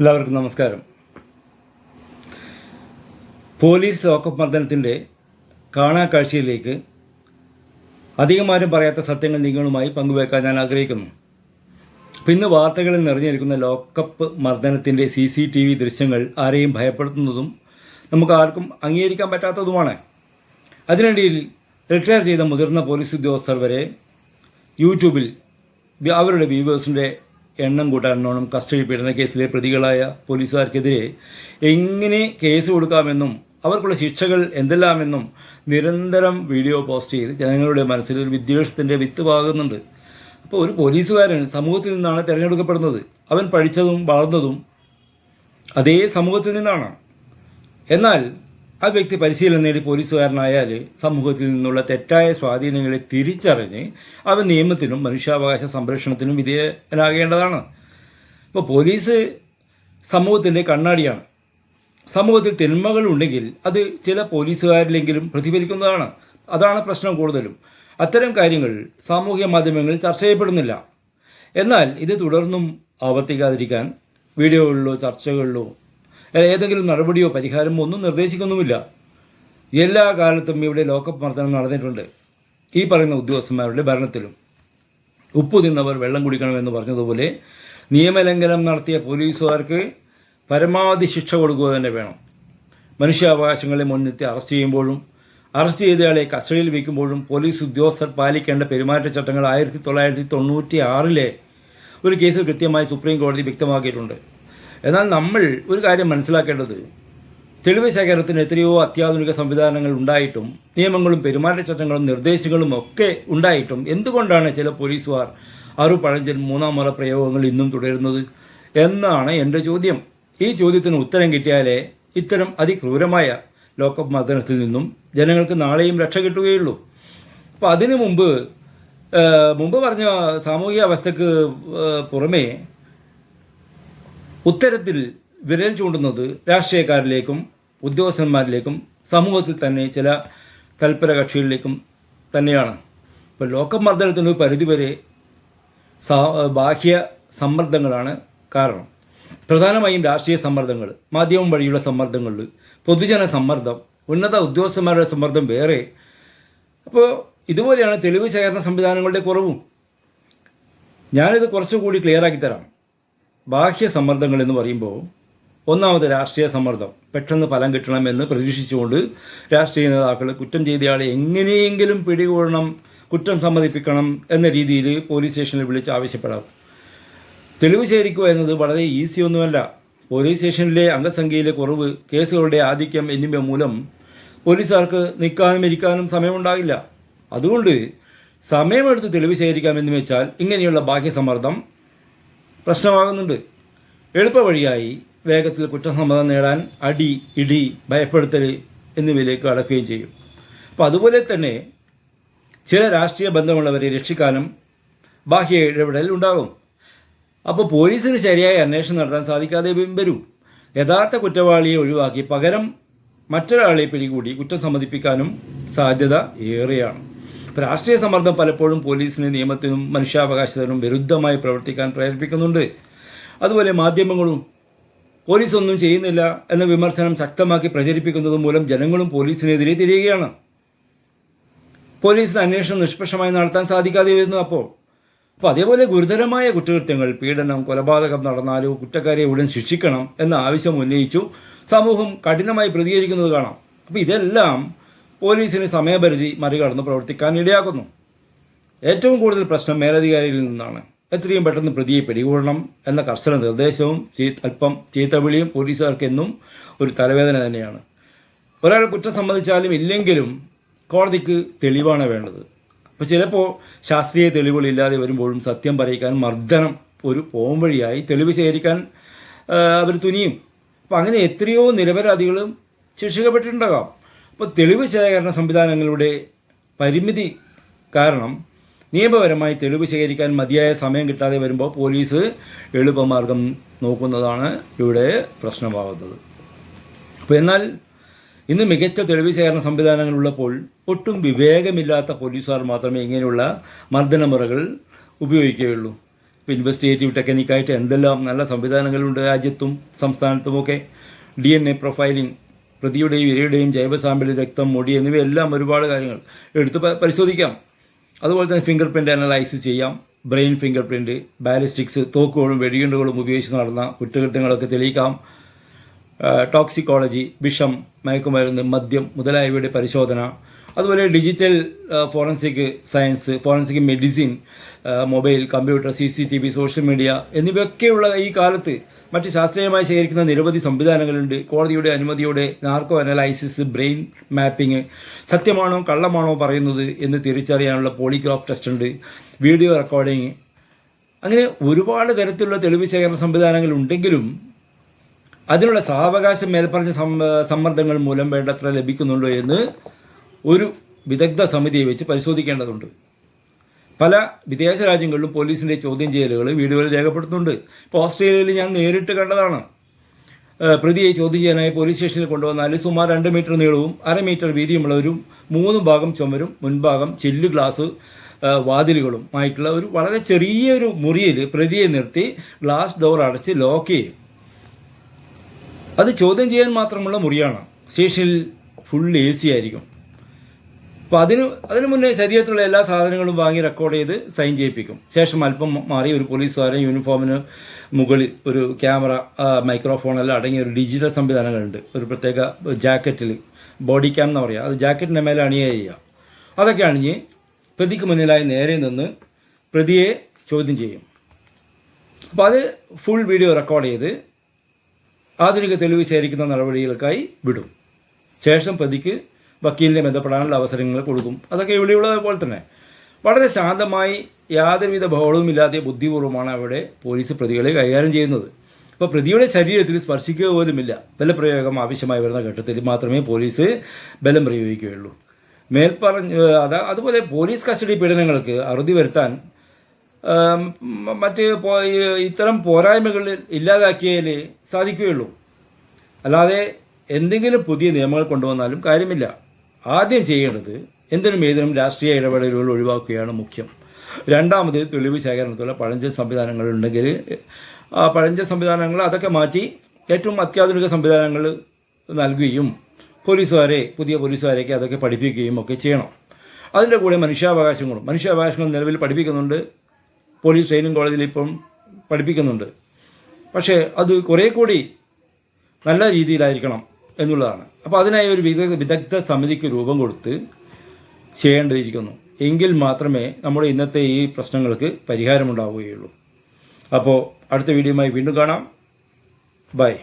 എല്ലാവർക്കും നമസ്കാരം. Police lockup മർദ്ദനത്തിന്റെ കാണാക്കാഴ്ചയിലേക്ക് അധികമാരും പറയാത്ത സത്യങ്ങൾ നിങ്ങളുമായി പങ്കുവെക്കാൻ ഞാൻ ആഗ്രഹിക്കുന്നു. പിന്നെ വാർത്തകളിൽ നിറഞ്ഞിരിക്കുന്ന ലോക്കപ്പ് മർദ്ദനത്തിന്റെ സി സി ടി വി ദൃശ്യങ്ങൾ ആരെയും ഭയപ്പെടുത്തുന്നതും നമുക്ക് ആർക്കും അംഗീകരിക്കാൻ പറ്റാത്തതുമാണ്. അതിനിടയിൽ റിട്ടയർ ചെയ്ത മുതിർന്ന പോലീസ് ഉദ്യോഗസ്ഥർ വരെ യൂട്യൂബിൽ അവരുടെ വ്യൂവേഴ്സിന്റെ എണ്ണം കൂട്ടാനോണം കസ്റ്റഡി പെടുന്ന കേസിലെ പ്രതികളായ പോലീസുകാർക്കെതിരെ എങ്ങനെ കേസ് കൊടുക്കാമെന്നും അവർക്കുള്ള ശിക്ഷകൾ എന്തെല്ലാമെന്നും നിരന്തരം വീഡിയോ പോസ്റ്റ് ചെയ്ത് ജനങ്ങളുടെ മനസ്സിൽ ഒരു വിദ്വേഷത്തിന്റെ വിത്ത് പാകുന്നുണ്ട്. അപ്പോൾ ഒരു പോലീസുകാരൻ സമൂഹത്തിൽ നിന്നാണ് തിരഞ്ഞെടുക്കപ്പെടുന്നത്. അവൻ പഠിച്ചതും വളർന്നതും അതേ സമൂഹത്തിൽ നിന്നാണ്. എന്നാൽ ആ വ്യക്തി പരിശീലനം നേടി പോലീസുകാരനായാൽ സമൂഹത്തിൽ നിന്നുള്ള തെറ്റായ സ്വാധീനങ്ങളെ തിരിച്ചറിഞ്ഞ് അവൻ നിയമത്തിനും മനുഷ്യാവകാശ സംരക്ഷണത്തിനും വിധേയനാകേണ്ടതാണ്. ഇപ്പോൾ പോലീസ് സമൂഹത്തിന്റെ കണ്ണാടിയാണ്. സമൂഹത്തിൽ തിന്മകൾ ഉണ്ടെങ്കിൽ അത് ചില പോലീസുകാരിലെങ്കിലും പ്രതിഫലിക്കുന്നതാണ്. അതാണ് പ്രശ്നം കൂടുതലും. അത്തരം കാര്യങ്ങൾ സാമൂഹ്യ മാധ്യമങ്ങളിൽ ചർച്ച ചെയ്യപ്പെടുന്നില്ല. എന്നാൽ ഇത് തുടർന്നും ആവർത്തിക്കാതിരിക്കാൻ വീഡിയോകളിലോ ചർച്ചകളിലോ ഏതെങ്കിലും നടപടിയോ പരിഹാരമോ ഒന്നും നിർദ്ദേശിക്കുന്നുമില്ല. എല്ലാ കാലത്തും ഇവിടെ ലോക്കപ്പ് മർദ്ദനം നടന്നിട്ടുണ്ട്. ഈ പറയുന്ന ഉദ്യോഗസ്ഥന്മാരുടെ ഭരണത്തിലും. ഉപ്പ് തിന്നവർ വെള്ളം കുടിക്കണമെന്ന് പറഞ്ഞതുപോലെ നിയമലംഘനം നടത്തിയ പോലീസുകാർക്ക് പരമാവധി ശിക്ഷ കൊടുക്കുക തന്നെ വേണം. മനുഷ്യാവകാശങ്ങളെ മുൻനിർത്തി അറസ്റ്റ് ചെയ്യുമ്പോഴും അറസ്റ്റ് ചെയ്തയാളെ കസ്റ്റഡിയിൽ വയ്ക്കുമ്പോഴും പോലീസ് ഉദ്യോഗസ്ഥർ പാലിക്കേണ്ട പെരുമാറ്റച്ചട്ടങ്ങൾ ആയിരത്തി തൊള്ളായിരത്തി തൊണ്ണൂറ്റി ആറിലെ ഒരു കേസിൽ കൃത്യമായി സുപ്രീം കോടതി വ്യക്തമാക്കിയിട്ടുണ്ട്. എന്നാൽ നമ്മൾ ഒരു കാര്യം മനസ്സിലാക്കേണ്ടത് തെളിവ് ശേഖരത്തിന് എത്രയോ അത്യാധുനിക സംവിധാനങ്ങൾ ഉണ്ടായിട്ടും നിയമങ്ങളും പെരുമാറ്റച്ചട്ടങ്ങളും നിർദ്ദേശങ്ങളും ഒക്കെ ഉണ്ടായിട്ടും എന്തുകൊണ്ടാണ് ചില പോലീസുകാർ അറു പഴഞ്ചൻ മൂന്നാം മുറ പ്രയോഗങ്ങൾ ഇന്നും തുടരുന്നത് എന്നാണ് എന്റെ ചോദ്യം. ഈ ചോദ്യത്തിന് ഉത്തരം കിട്ടിയാലേ ഇത്തരം അതിക്രൂരമായ ലോക്കപ്പ് മർദ്ദനത്തിൽ നിന്നും ജനങ്ങൾക്ക് നാളെയും രക്ഷ കിട്ടുകയുള്ളൂ. അപ്പോൾ അതിനു മുമ്പ് മുമ്പ് പറഞ്ഞ സാമൂഹിക അവസ്ഥക്ക് പുറമേ ഉത്തരത്തിൽ വിരൽ ചൂണ്ടുന്നത് രാഷ്ട്രീയക്കാരിലേക്കും ഉദ്യോഗസ്ഥന്മാരിലേക്കും സമൂഹത്തിൽ തന്നെ ചില തൽപര കക്ഷികളിലേക്കും തന്നെയാണ്. ഇപ്പോൾ ലോകമർദ്ദനത്തിന് ഒരു പരിധിവരെ ബാഹ്യ സമ്മർദ്ദങ്ങളാണ് കാരണം. പ്രധാനമായും രാഷ്ട്രീയ സമ്മർദ്ദങ്ങൾ മാധ്യമം വഴിയുള്ള സമ്മർദ്ദങ്ങൾ പൊതുജന സമ്മർദ്ദം ഉന്നത ഉദ്യോഗസ്ഥന്മാരുടെ സമ്മർദ്ദം വേറെ. അപ്പോൾ ഇതുപോലെയാണ് തെളിവ് ശേഖരണ സംവിധാനങ്ങളുടെ കുറവും. ഞാനിത് കുറച്ചുകൂടി ക്ലിയറാക്കി തരാം. ബാഹ്യ സമ്മർദ്ദങ്ങൾ എന്ന് പറയുമ്പോൾ ഒന്നാമത് രാഷ്ട്രീയ സമ്മർദ്ദം. പെട്ടെന്ന് ഫലം കിട്ടണമെന്ന് പ്രതീക്ഷിച്ചുകൊണ്ട് രാഷ്ട്രീയ നേതാക്കൾ കുറ്റം ചെയ്തയാളെ എങ്ങനെയെങ്കിലും പിടികൂടണം കുറ്റം സമ്മതിപ്പിക്കണം എന്ന രീതിയിൽ പോലീസ് സ്റ്റേഷനിൽ വിളിച്ച് ആവശ്യപ്പെടാം. തെളിവ് ശേഖരിക്കുക എന്നത് വളരെ ഈസി ഒന്നുമല്ല. പോലീസ് സ്റ്റേഷനിലെ അംഗസംഖ്യയിലെ കുറവ് കേസുകളുടെ ആധിക്യം എന്നിവ മൂലം പോലീസുകാർക്ക് നിൽക്കാനും ഇരിക്കാനും സമയമുണ്ടാകില്ല. അതുകൊണ്ട് സമയമെടുത്ത് തെളിവ് ശേഖരിക്കാമെന്ന് വെച്ചാൽ ഇങ്ങനെയുള്ള ബാഹ്യ ബാഹ്യസമ്മർദ്ദം പ്രശ്നമാകുന്നുണ്ട്. എളുപ്പവഴിയായി വേഗത്തിൽ കുറ്റസമ്മതം നേടാൻ അടി ഇടി ഭയപ്പെടുത്തൽ എന്നിവയിലേക്ക് കടക്കുകയും ചെയ്യും. അപ്പോൾ അതുപോലെ തന്നെ ചില രാഷ്ട്രീയ ബന്ധമുള്ളവരെ രക്ഷിക്കാനും ബാഹ്യ ഇടപെടൽ ഉണ്ടാകും. അപ്പോൾ പോലീസിന് ശരിയായ അന്വേഷണം നടത്താൻ സാധിക്കാതെ വരും. യഥാർത്ഥ കുറ്റവാളിയെ ഒഴിവാക്കി പകരം മറ്റൊരാളെ പിടികൂടി കുറ്റം സമ്മതിപ്പിക്കാനും സാധ്യത ഏറെയാണ്. രാഷ്ട്രീയ സമ്മർദ്ദം പലപ്പോഴും പോലീസിനെ നിയമത്തിനും മനുഷ്യാവകാശത്തിനും വിരുദ്ധമായി പ്രവർത്തിക്കാൻ പ്രേരിപ്പിക്കുന്നുണ്ട്. അതുപോലെ മാധ്യമങ്ങളും പോലീസ് ഒന്നും ചെയ്യുന്നില്ല എന്ന വിമർശനം ശക്തമാക്കി പ്രചരിപ്പിക്കുന്നത് മൂലം ജനങ്ങളും പോലീസിനെതിരെ തിരിയുകയാണ്. പോലീസിന് അന്വേഷണം നിഷ്പക്ഷമായി നടത്താൻ സാധിക്കാതെ വരുന്നു അപ്പോൾ. അപ്പോൾ അതേപോലെ ഗുരുതരമായ കുറ്റകൃത്യങ്ങൾ പീഡനം കൊലപാതകം നടന്നാലോ കുറ്റക്കാരെ ഉടൻ ശിക്ഷിക്കണം എന്ന ആവശ്യം ഉന്നയിച്ചു. സമൂഹം കഠിനമായി പ്രതികരിക്കുന്നത് കാണാം. അപ്പോൾ ഇതെല്ലാം പോലീസിന് സമയപരിധി മറികടന്ന് പ്രവർത്തിക്കാൻ ഇടയാക്കുന്നു. ഏറ്റവും കൂടുതൽ പ്രശ്നം മേലധികാരിയിൽ നിന്നാണ്. എത്രയും പെട്ടെന്ന് പ്രതിയെ പിടികൂടണം എന്ന കർശന നിർദ്ദേശവും അല്പം ചീത്തവിളിയും പോലീസുകാർക്ക് ഒരു തലവേദന തന്നെയാണ്. ഒരാൾ കുറ്റം സമ്മതിച്ചാലും ഇല്ലെങ്കിലും കോടതിക്ക് തെളിവാണ് വേണ്ടത്. അപ്പോൾ ചിലപ്പോൾ ശാസ്ത്രീയ തെളിവുകളില്ലാതെ വരുമ്പോഴും സത്യം പറയിക്കാൻ മർദ്ദനം ഒരു പോം വഴിയായി തെളിവ് ശേഖരിക്കാൻ അവർ തുനിയും. അപ്പോൾ അങ്ങനെ എത്രയോ നിരപരാധികളും ശിക്ഷിക്കപ്പെട്ടിട്ടുണ്ടാകാം. അപ്പോൾ തെളിവ് ശേഖരണ സംവിധാനങ്ങളുടെ പരിമിതി കാരണം നിയമപരമായി തെളിവ് ശേഖരിക്കാൻ മതിയായ സമയം കിട്ടാതെ വരുമ്പോൾ പോലീസ് എളുപ്പമാർഗം നോക്കുന്നതാണ് ഇവിടെ പ്രശ്നമാകുന്നത്. അപ്പോൾ എന്നാൽ ഇന്ന് മികച്ച തെളിവ് ശേഖരണ സംവിധാനങ്ങളുള്ളപ്പോൾ ഒട്ടും വിവേകമില്ലാത്ത പോലീസുകാർ മാത്രമേ ഇങ്ങനെയുള്ള മർദ്ദനമുറകൾ ഉപയോഗിക്കുകയുള്ളൂ. ഇപ്പോൾ ഇൻവെസ്റ്റിഗേറ്റീവ് ടെക്നിക്കായിട്ട് എന്തെല്ലാം നല്ല സംവിധാനങ്ങളുണ്ട് രാജ്യത്തും സംസ്ഥാനത്തുമൊക്കെ. ഡി എൻ എ പ്രൊഫൈലിംഗ് പ്രതിയുടെയും ഇരയുടെയും ജൈവ സാമ്പിൾ രക്തം മുടി എന്നിവയെല്ലാം ഒരുപാട് കാര്യങ്ങൾ എടുത്ത് പരിശോധിക്കാം. അതുപോലെ തന്നെ ഫിംഗർ പ്രിന്റ് അനലൈസ് ചെയ്യാം. ബ്രെയിൻ ഫിംഗർ പ്രിന്റ് ബാലിസ്റ്റിക്സ് തോക്കുകളും വെടിയുണ്ടുകളും ഉപയോഗിച്ച് നടന്ന കുറ്റകൃത്യങ്ങളൊക്കെ തെളിയിക്കാം. ടോക്സിക്കോളജി വിഷം മയക്കുമരുന്ന് മദ്യം മുതലായവയുടെ പരിശോധന അതുപോലെ digital forensic science forensic medicine mobile computer C C T V social media എന്നിവയൊക്കെയുള്ള ഈ കാലത്ത് മറ്റ് ശാസ്ത്രീയമായി ശേഖരിക്കുന്ന നിരവധി സംവിധാനങ്ങളുണ്ട്. കോടതിയുടെ അനുമതിയോടെ നാർക്കോ അനലൈസിസ് ബ്രെയിൻ മാപ്പിംഗ് സത്യമാണോ കള്ളമാണോ പറയുന്നത് എന്ന് തിരിച്ചറിയാനുള്ള പോളിഗ്രാഫ് ടെസ്റ്റ് ഉണ്ട് വീഡിയോ റെക്കോർഡിംഗ് അങ്ങനെ ഒരുപാട് തരത്തിലുള്ള തെളിവ് ശേഖരണ സംവിധാനങ്ങൾ ഉണ്ടെങ്കിലും അതിനുള്ള സാവകാശം മേൽപ്പറഞ്ഞ സമ്മർദ്ദങ്ങൾ മൂലം വേണ്ടത്ര ലഭിക്കുന്നുണ്ടോ എന്ന് ഒരു വിദഗ്ധ സമിതിയെ വെച്ച് പരിശോധിക്കേണ്ടതുണ്ട്. പല വിദേശ രാജ്യങ്ങളിലും പോലീസിന്റെ ചോദ്യം ചെയ്യലുകൾ വീടുകളിൽ രേഖപ്പെടുത്തുന്നുണ്ട്. ഇപ്പോൾ ഓസ്ട്രേലിയയിൽ ഞാൻ നേരിട്ട് കണ്ടതാണ്. പ്രതിയെ ചോദ്യം ചെയ്യാനായി പോലീസ് സ്റ്റേഷനിൽ കൊണ്ടുവന്നാൽ സുമാർ രണ്ട് മീറ്റർ നീളവും അര മീറ്റർ വീതിയുമുള്ള ഒരു മൂന്ന് ഭാഗം ചുമരും മുൻഭാഗം ചില്ല് ഗ്ലാസ് വാതിലുകളും ആയിട്ടുള്ള ഒരു വളരെ ചെറിയൊരു മുറിയിൽ പ്രതിയെ നിർത്തി ഗ്ലാസ് ഡോർ അടച്ച് ലോക്ക് ചെയ്യും. അത് ചോദ്യം ചെയ്യാൻ മാത്രമുള്ള മുറിയാണ്. സ്റ്റേഷനിൽ ഫുൾ എ സി ആയിരിക്കും. അപ്പോൾ അതിന് അതിനു മുന്നേ ശരീരത്തിലുള്ള എല്ലാ സാധനങ്ങളും വാങ്ങി റെക്കോർഡ് ചെയ്ത് സൈൻ ചെയ്യിപ്പിക്കും. ശേഷം അല്പം മാറി ഒരു പോലീസുകാരൻ യൂണിഫോമിന് മുകളിൽ ഒരു ക്യാമറ മൈക്രോഫോൺ എല്ലാം അടങ്ങിയ ഒരു ഡിജിറ്റൽ സംവിധാനങ്ങളുണ്ട്. ഒരു പ്രത്യേക ജാക്കറ്റിൽ ബോഡി ക്യാം എന്ന് പറയുക അത് ജാക്കറ്റിന്റെ മേലെ അണിയുക ചെയ്യുക. അതൊക്കെ അണിഞ്ഞ് പ്രതിക്ക് മുന്നിലായി നേരെ നിന്ന് പ്രതിയെ ചോദ്യം ചെയ്യും. അപ്പോൾ അത് ഫുൾ വീഡിയോ റെക്കോർഡ് ചെയ്ത് ആധുനിക തെളിവ് ശേഖരിക്കുന്ന നടപടികൾക്കായി വിടും. ശേഷം പ്രതിക്ക് വക്കീലിനെ ബന്ധപ്പെടാനുള്ള അവസരങ്ങൾ കൊടുക്കും. അതൊക്കെ ഇവിടെയുള്ളത് പോലെ തന്നെ. വളരെ ശാന്തമായി യാതൊരുവിധ ബഹളവും ഇല്ലാതെ ബുദ്ധിപൂർവമാണ് അവിടെ പോലീസ് പ്രതികളെ കൈകാര്യം ചെയ്യുന്നത്. ഇപ്പോൾ പ്രതിയുടെ ശരീരത്തിൽ സ്പർശിക്കുക പോലുമില്ല. ബലപ്രയോഗം ആവശ്യമായി വരുന്ന ഘട്ടത്തിൽ മാത്രമേ പോലീസ് ബലം പ്രയോഗിക്കുകയുള്ളൂ. മേൽപ്പറഞ്ഞ അത് അതുപോലെ പോലീസ് കസ്റ്റഡി പീഡനങ്ങൾക്ക് അറുതി വരുത്താൻ മറ്റ് ഇത്തരം പോരായ്മകൾ ഇല്ലാതാക്കിയാലേ സാധിക്കുകയുള്ളൂ. അല്ലാതെ എന്തെങ്കിലും പുതിയ നിയമങ്ങൾ കൊണ്ടുവന്നാലും കാര്യമില്ല. ആദ്യം ചെയ്യേണ്ടത് എന്തിനും ഏതിനും രാഷ്ട്രീയ ഇടപെടലുകൾ ഒഴിവാക്കുകയാണ് മുഖ്യം. രണ്ടാമത് തെളിവ് ശേഖരണത്തിലുള്ള പഴഞ്ചൻ സംവിധാനങ്ങൾ ഉണ്ടെങ്കിൽ ആ പഴഞ്ചൻ സംവിധാനങ്ങൾ അതൊക്കെ മാറ്റി ഏറ്റവും അത്യാധുനിക സംവിധാനങ്ങൾ നൽകുകയും പോലീസുകാരെ പുതിയ പോലീസുകാരെയൊക്കെ അതൊക്കെ പഠിപ്പിക്കുകയും ഒക്കെ ചെയ്യണം. അതിന്റെ കൂടെ മനുഷ്യാവകാശങ്ങളും മനുഷ്യാവകാശങ്ങൾ നിലവിൽ പഠിപ്പിക്കുന്നുണ്ട്. പോലീസ് ട്രെയിനിങ് കോളേജിൽ ഇപ്പം പഠിപ്പിക്കുന്നുണ്ട്. പക്ഷേ അത് കുറേ കൂടി നല്ല രീതിയിലായിരിക്കണം. എന്നുള്ളതാണ്. അപ്പോൾ അതിനായി ഒരു വിദഗ്ധ വിദഗ്ധ സമിതിക്ക് രൂപം കൊടുത്ത് ചെയ്യേണ്ടിയിരിക്കുന്നു എങ്കിൽ മാത്രമേ നമ്മുടെ ഇന്നത്തെ ഈ പ്രശ്നങ്ങൾക്ക് പരിഹാരമുണ്ടാവുകയുള്ളൂ. അപ്പോൾ അടുത്ത വീഡിയോയുമായി വീണ്ടും കാണാം. ബൈ.